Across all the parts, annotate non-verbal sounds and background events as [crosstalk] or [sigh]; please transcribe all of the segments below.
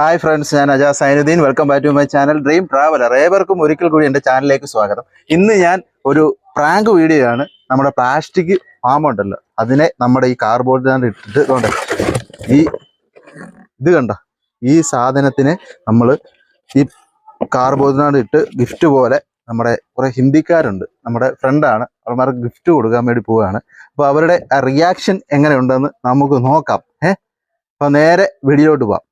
Hi friends ഞാൻ Aja Sainuddin. Welcome back to my channel dream traveller ഏവർക്കും ഒരിക്കൽ കൂടി എന്റെ ചാനലിലേക്ക് സ്വാഗതം. ഇന്ന് ഞാൻ ഒരു പ്രാങ്ക് വീഡിയോ ആണ് നമ്മുടെ പ്ലാസ്റ്റിക് ഉണ്ടല്ലോ. അതിനെ നമ്മുടെ ഈ കാർബോർഡിനകത്ത് ഇട്ടിട്ട് കൊണ്ട്? ഈ ഇത് കണ്ട? ഈ സാധനത്തിന് നമ്മൾ ഈ കാർബോർഡിനകത്ത് ഇട്ട് ഗിഫ്റ്റ് പോലെ നമ്മുടെ കുറെ ഹിന്ദിക്കാരുണ്ട്. നമ്മുടെ ഫ്രണ്ടാണ് അവന്മാർക്ക് ഗിഫ്റ്റ് കൊടുക്കാൻ വേണ്ടി പോവുകയാണ്. അപ്പോൾ അവരുടെ റിയാക്ഷൻ എങ്ങനെയുണ്ടെന്ന് നമുക്ക് നോക്കാം. ഏഹ് അപ്പോൾ നേരെ വീഡിയോട്ട് പോവാം.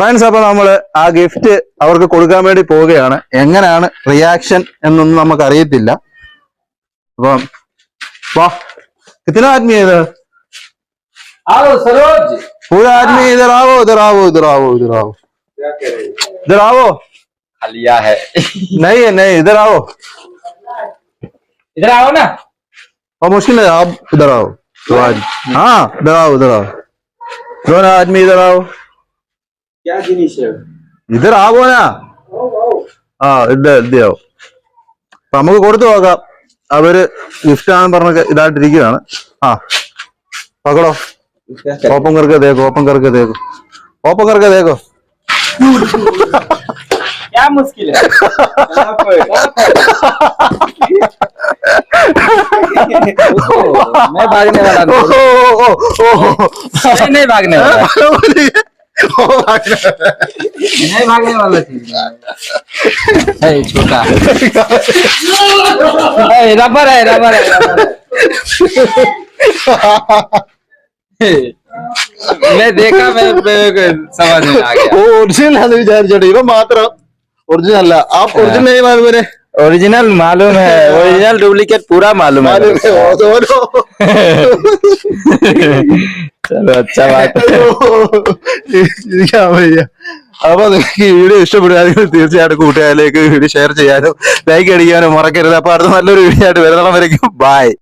ഫ്രണ്ട്സ് അപ്പൊ നമ്മള് ആ ഗിഫ്റ്റ് അവർക്ക് കൊടുക്കാൻ വേണ്ടി പോവുകയാണ് എങ്ങനെയാണ് റിയാക്ഷൻ എന്നൊന്നും നമുക്ക് അറിയത്തില്ല അപ്പം വാ कितना आदमी है इधर आओ सरोज पूरा आदमी इधर आओ इधर आओ इधर आओ इधर आओ क्या कह रहे हो इधर आओ लिया है नहीं है नहीं इधर आओ इधर आओ ना और मुश्किल है आप इधर आओ दो आदमी हाँ इधर आओ इधर आओ दोनों आदमी इधर आओ क्या जिनिस है ഇതർ ആവോനാ ആ ഇത് ഇതാവും അപ്പൊ നമുക്ക് കൊടുത്തു നോക്കാം അവര് ഗിഫ്റ്റ് ആണെന്ന് പറഞ്ഞ ഇതായിട്ടിരിക്കുകയാണ് ആ പകടോ ഓപ്പൺ കറക്കെ തേക്കോ ഓപ്പൺ കറക്കെ തേക്കോ ഓപ്പൺ കറക്കെ തേക്കോ क्या मुश्किल है कहाँ पर? कहाँ पर? ओहो, मैं भागने वाला ഓ, नहीं ഓ, ഓ, ഓ, ഓ. मैं नहीं भागने वाला ഓ, അങ്ങനെ. नहीं भागने वाला है छोटा। रबर है रबर है मैं देखा मैं समझ में आ गया। ओरिजिनल ओरिजिनल आप हाँ। ओरिजिनल नहीं मालूम ओरिजिनल मालूम है ओरिजिनल डुप्लीकेट पूरा मालूम है। तो [laughs] അപ്പൊ നിങ്ങൾക്ക് ഈ വീഡിയോ ഇഷ്ടപ്പെടുകയാണെങ്കിൽ തീർച്ചയായിട്ടും കൂട്ടുകാരിലേക്ക് വീഡിയോ ഷെയർ ചെയ്യാനും ലൈക്ക് അടിക്കാനും മറക്കരുത്. അപ്പൊ അടുത്ത നല്ലൊരു വീഡിയോ ആയിട്ട് വരുന്നവരേക്കും ബൈ